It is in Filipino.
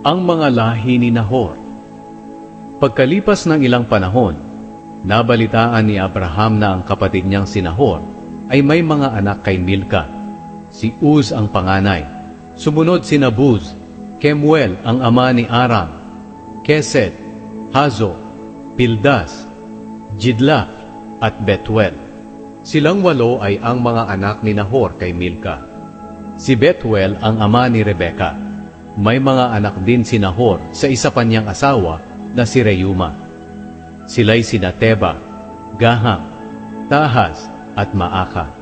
Ang mga lahi ni Nahor Pagkalipas ng ilang panahon, nabalitaan ni Abraham na ang kapatid niyang si Nahor ay may mga anak kay Milka. Si Uz ang panganay. Sumunod si Nabuz, Kemuel ang ama ni Aram, Kesed, Hazo, Pildas, Jidlaf at Betuel. Silang walo ay ang mga anak ni Nahor kay Milka. Si Betuel ang ama ni Rebeka. May mga anak din si Nahor sa isa pa niyang asawa na si Reyuma. Sila'y sina Teba, Gaham, Tahas at Maaka.